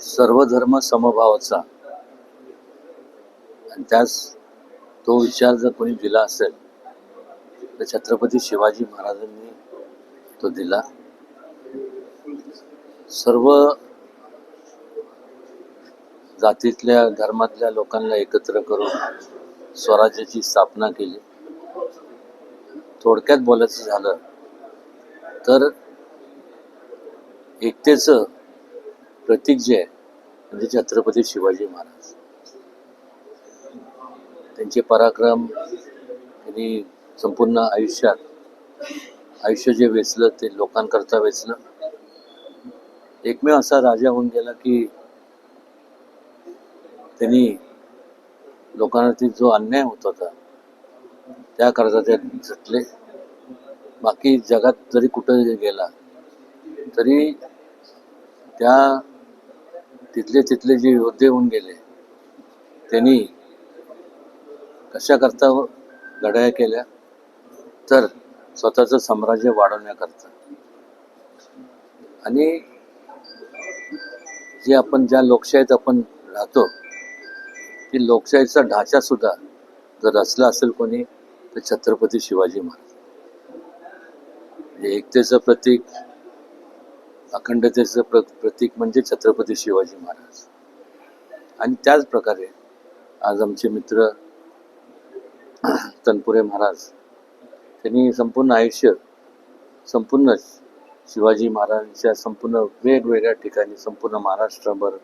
सर्वधर्म समभावाचा. आणि त्यास तो विचार जर कोणी दिला असेल तर छत्रपती शिवाजी महाराजांनी तो दिला. सर्व जातीतल्या धर्मातल्या लोकांना एकत्र करून स्वराज्याची स्थापना केली. थोडक्यात बोलायचं झालं तर एकतेचं प्रतीक जे आहे म्हणजे छत्रपती शिवाजी महाराज. त्यांचे पराक्रम त्यांनी संपूर्ण आयुष्यात आयुष्य जे वेचलं ते लोकांकरता वेचलं. एकमेव असा राजा होऊन गेला की त्यांनी लोकांवरती जो अन्याय होत होता त्याकरता ते झटले. बाकी जगात जरी कुठं गेला तरी त्या तिथले तिथले जे योद्धे होऊन गेले त्यांनी कशाकरता लढाया केल्या? तर स्वतःचं साम्राज्य वाढवण्याकरता. आणि जे आपण ज्या लोकशाहीत आपण राहतो ती लोकशाहीचा ढाचा सुद्धा जर रचला असेल कोणी तर छत्रपती शिवाजी महाराज. म्हणजे एकतेचं प्रतीक अखंडतेचं प्र प्रतीक म्हणजे छत्रपती शिवाजी महाराज. आणि त्याच प्रकारे आज आमचे मित्र तनपुरे महाराज त्यांनी संपूर्ण आयुष्य संपूर्ण शिवाजी महाराजांच्या संपूर्ण वेगवेगळ्या ठिकाणी संपूर्ण महाराष्ट्रभर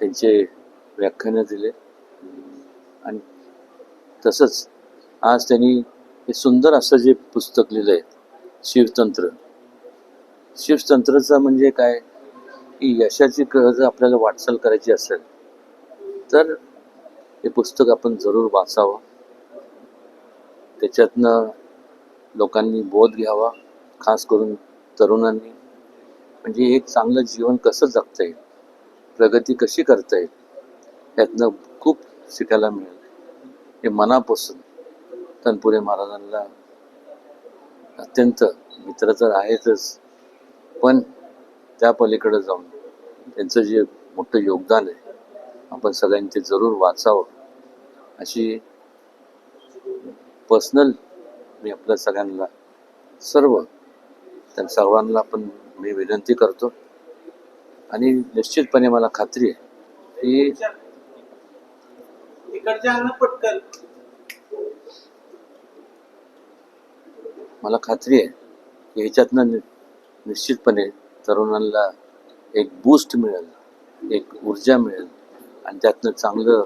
त्यांचे व्याख्यानं दिले. आणि तसंच आज त्यांनी हे सुंदर असं जे पुस्तक लिहिलं आहे शिवतंत्र शिवतंत्रचं म्हणजे काय? की यशाची गरज जर आपल्याला वाटचाल करायची असेल तर हे पुस्तक आपण जरूर वाचावं. त्याच्यातनं लोकांनी बोध घ्यावा खास करून तरुणांनी. म्हणजे एक चांगलं जीवन कसं जगता येईल प्रगती कशी करता येईल यातनं खूप शिकायला मिळेल. हे मनापासून तनपुरे महाराजांना अत्यंत मित्र तर आहेतच. पण त्या पलीकडे जाऊन त्यांचं जे मोठं योगदान आहे आपण सगळ्यांनी ते जरूर वाचावं. अशी पर्सनल मी आपल्या सगळ्यांना सर्व त्या सर्वांना पण मी विनंती करतो. आणि निश्चितपणे मला खात्री आहे की मला खात्री आहे की ह्याच्यातनं निश्चितपणे तरुणांना एक बूस्ट मिळेल एक ऊर्जा मिळेल आणि त्यातनं चांगलं